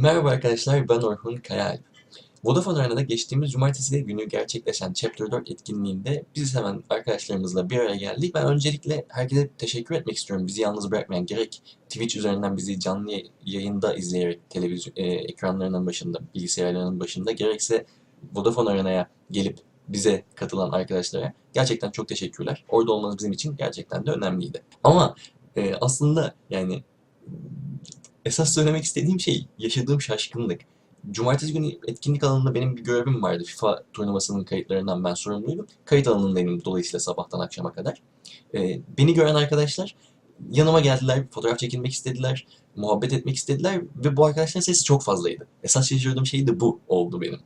Merhaba arkadaşlar, ben Orhun Kayal. Vodafone Arena'da geçtiğimiz cumartesi günü gerçekleşen Chapter 4 etkinliğinde biz hemen arkadaşlarımızla bir araya geldik. Ben öncelikle herkese teşekkür etmek istiyorum. Bizi yalnız bırakmayan gerek Twitch üzerinden bizi canlı yayında izleyerek televizyon e, ekranlarının başında, bilgisayarlarının başında gerekse Vodafone Arena'ya gelip bize katılan arkadaşlara gerçekten çok teşekkürler. Orada olmanız bizim için gerçekten de önemliydi. Ama e, aslında yani esas söylemek istediğim şey yaşadığım şaşkınlık. Cumartesi günü etkinlik alanında benim bir görevim vardı. FIFA turnuvasının kayıtlarından ben sorumluydum. Kayıt alanındaydım dolayısıyla sabahtan akşama kadar. Ee, beni gören arkadaşlar yanıma geldiler, fotoğraf çekilmek istediler, muhabbet etmek istediler ve bu arkadaşların sesi çok fazlaydı. Esas şaşırdığım şey de bu oldu benim.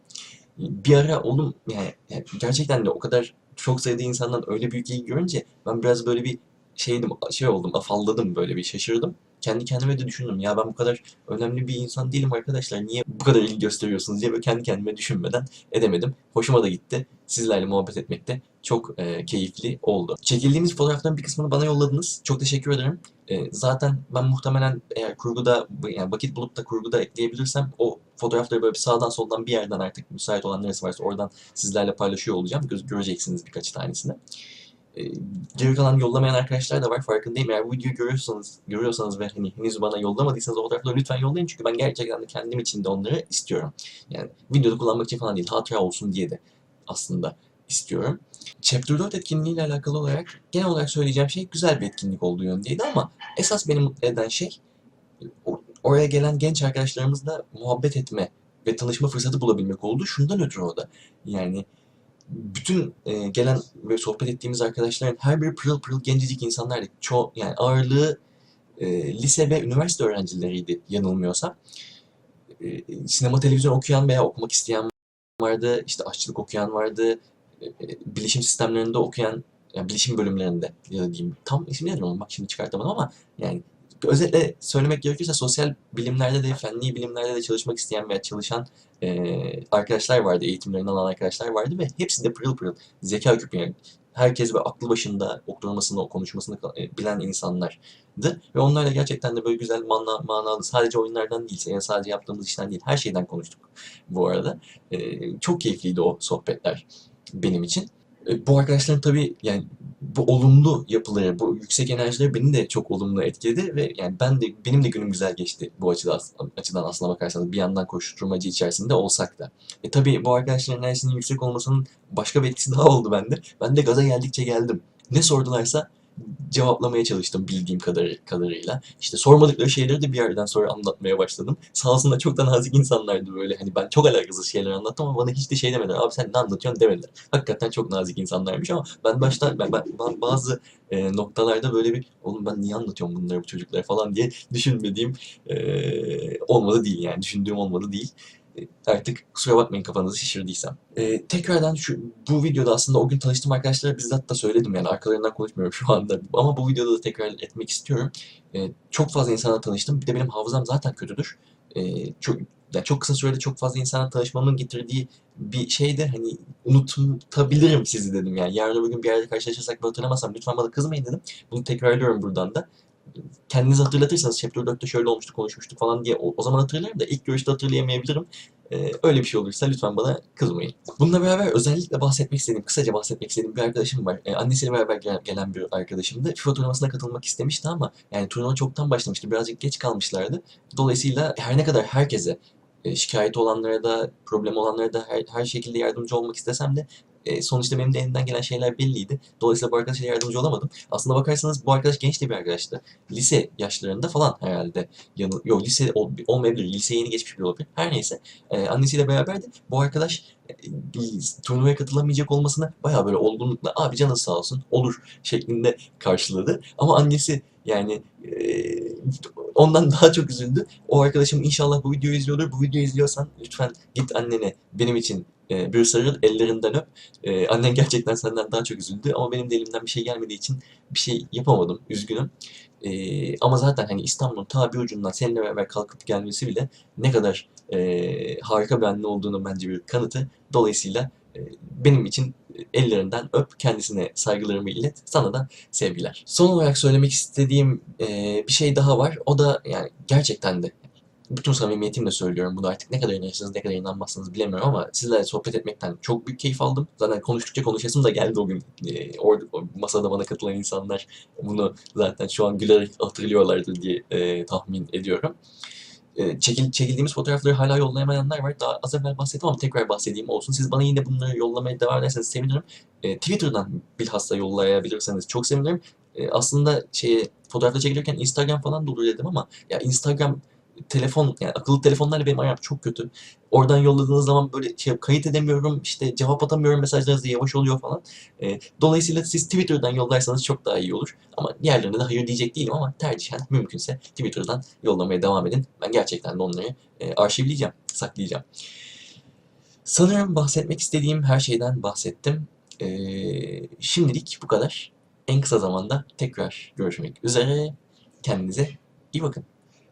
Bir ara oğlum yani, gerçekten de o kadar çok sayıda insandan öyle büyük ilgi görünce ben biraz böyle bir şeydim, şey oldum, afalladım böyle bir şaşırdım kendi kendime de düşündüm. Ya ben bu kadar önemli bir insan değilim arkadaşlar. Niye bu kadar ilgi gösteriyorsunuz diye böyle kendi kendime düşünmeden edemedim. Hoşuma da gitti. Sizlerle muhabbet etmek de çok e, keyifli oldu. Çekildiğimiz fotoğrafların bir kısmını bana yolladınız. Çok teşekkür ederim. E, zaten ben muhtemelen eğer kurguda yani vakit bulup da kurguda ekleyebilirsem o fotoğrafları böyle bir sağdan soldan bir yerden artık müsait olan neresi varsa oradan sizlerle paylaşıyor olacağım. Göz göreceksiniz birkaç tanesini. E, geri kalan yollamayan arkadaşlar da var farkındayım. Eğer bu videoyu görüyorsanız, görüyorsanız ve hani henüz bana yollamadıysanız o fotoğrafları lütfen yollayın çünkü ben gerçekten de kendim için de onları istiyorum. Yani videoda kullanmak için falan değil, hatıra olsun diye de aslında istiyorum. Chapter 4 etkinliğiyle alakalı olarak genel olarak söyleyeceğim şey güzel bir etkinlik olduğu yönündeydi ama esas beni mutlu eden şey oraya gelen genç arkadaşlarımızla muhabbet etme ve tanışma fırsatı bulabilmek oldu. Şundan ötürü o da. Yani bütün e, gelen ve sohbet ettiğimiz arkadaşların her biri pırıl pırıl gencecik insanlardı. Ço yani ağırlığı e, lise ve üniversite öğrencileriydi yanılmıyorsam. E, sinema televizyon okuyan veya okumak isteyen vardı, işte aşçılık okuyan vardı, e, e bilişim sistemlerinde okuyan, yani bilişim bölümlerinde ya da diyeyim tam onun bak şimdi çıkartamadım ama yani özetle söylemek gerekirse sosyal bilimlerde de, fenli bilimlerde de çalışmak isteyen veya çalışan e, arkadaşlar vardı, eğitimlerini alan arkadaşlar vardı ve hepsi de pırıl pırıl zeka küpü yani herkes ve aklı başında oturmasını, konuşmasını e, bilen insanlardı. Ve onlarla gerçekten de böyle güzel mana, manalı, sadece oyunlardan değil, yani sadece yaptığımız işten değil, her şeyden konuştuk bu arada. E, çok keyifliydi o sohbetler benim için. E, bu arkadaşların tabii yani bu olumlu yapıları, bu yüksek enerjileri beni de çok olumlu etkiledi ve yani ben de benim de günüm güzel geçti bu açıdan, açıdan aslına bakarsanız bir yandan koşturmacı içerisinde olsak da. E tabii bu arkadaşların enerjisinin yüksek olmasının başka bir etkisi daha oldu bende. Ben de gaza geldikçe geldim. Ne sordularsa cevaplamaya çalıştım bildiğim kadar, kadarıyla. İşte sormadıkları şeyleri de bir yerden sonra anlatmaya başladım. Sağ olsunlar çok da nazik insanlardı böyle. Hani ben çok alakasız şeyler anlattım ama bana hiç de şey demediler. Abi sen ne anlatıyorsun demediler. Hakikaten çok nazik insanlarmış ama ben başta ben, ben, ben bazı e, noktalarda böyle bir oğlum ben niye anlatıyorum bunları bu çocuklara falan diye düşünmediğim e, olmadı değil yani. Düşündüğüm olmadı değil artık kusura bakmayın kafanızı şişirdiysem. Ee, tekrardan şu bu videoda aslında o gün tanıştığım arkadaşlara bizzat da söyledim yani arkalarından konuşmuyorum şu anda ama bu videoda da tekrar etmek istiyorum. Ee, çok fazla insana tanıştım. Bir de benim hafızam zaten kötüdür. Ee, çok yani çok kısa sürede çok fazla insana tanışmamın getirdiği bir şey de hani unutabilirim sizi dedim yani. Yarın öbür gün bir yerde karşılaşırsak ben hatırlamazsam lütfen bana kızmayın dedim. Bunu tekrarlıyorum buradan da kendinizi hatırlatırsanız Chapter 4'te şöyle olmuştu konuşmuştuk falan diye o, o zaman hatırlarım da ilk görüşte hatırlayamayabilirim. Ee, öyle bir şey olursa lütfen bana kızmayın. Bununla beraber özellikle bahsetmek istediğim, kısaca bahsetmek istediğim bir arkadaşım var. Ee, annesiyle beraber gelen, bir arkadaşımdı. FIFA turnuvasına katılmak istemişti ama yani turnuva çoktan başlamıştı. Birazcık geç kalmışlardı. Dolayısıyla her ne kadar herkese e, şikayeti olanlara da, problem olanlara da her, her şekilde yardımcı olmak istesem de e, sonuçta benim de elimden gelen şeyler belliydi. Dolayısıyla bu arkadaşa yardımcı olamadım. Aslında bakarsanız bu arkadaş genç de bir arkadaştı. Lise yaşlarında falan herhalde. Yanı, yok lise ol, olmayabilir. Lise yeni geçmiş bir olabilir. Her neyse. E, annesiyle beraberdi. Bu arkadaş e, turnuvaya katılamayacak olmasına bayağı böyle olgunlukla abi canın sağ olsun olur şeklinde karşıladı. Ama annesi yani e, ondan daha çok üzüldü. O arkadaşım inşallah bu videoyu izliyordur. Bu videoyu izliyorsan lütfen git annene benim için e, bir sarıl, ellerinden öp. E, annen gerçekten senden daha çok üzüldü ama benim de elimden bir şey gelmediği için bir şey yapamadım. Üzgünüm. E, ama zaten hani İstanbul'un ta bir ucundan seninle beraber kalkıp gelmesi bile ne kadar e, harika bir anne olduğunu bence bir kanıtı. Dolayısıyla benim için ellerinden öp, kendisine saygılarımı ilet, sana da sevgiler. Son olarak söylemek istediğim e, bir şey daha var. O da yani gerçekten de bütün samimiyetimle söylüyorum bunu artık ne kadar inanırsınız ne kadar inanmazsınız bilemiyorum ama sizlerle sohbet etmekten çok büyük keyif aldım. Zaten konuştukça konuşasım da geldi o gün. Ee, orada o masada bana katılan insanlar bunu zaten şu an gülerek hatırlıyorlardır diye e, tahmin ediyorum. E, çekil, çekildiğimiz fotoğrafları hala yollayamayanlar var. Daha az evvel bahsettim ama tekrar bahsedeyim olsun. Siz bana yine bunları yollamaya devam ederseniz sevinirim. E, Twitter'dan bilhassa yollayabilirseniz çok sevinirim. E, aslında şeye fotoğrafta çekilirken Instagram falan da olur dedim ama ya Instagram telefon yani akıllı telefonlarla benim aram çok kötü. Oradan yolladığınız zaman böyle şey kayıt edemiyorum, işte cevap atamıyorum, mesajlarınız yavaş oluyor falan. E, dolayısıyla siz Twitter'dan yollarsanız çok daha iyi olur. Ama diğerlerine de hayır diyecek değilim ama tercihen mümkünse Twitter'dan yollamaya devam edin. Ben gerçekten de onları e, arşivleyeceğim, saklayacağım. Sanırım bahsetmek istediğim her şeyden bahsettim. E, şimdilik bu kadar. En kısa zamanda tekrar görüşmek üzere. Kendinize iyi bakın.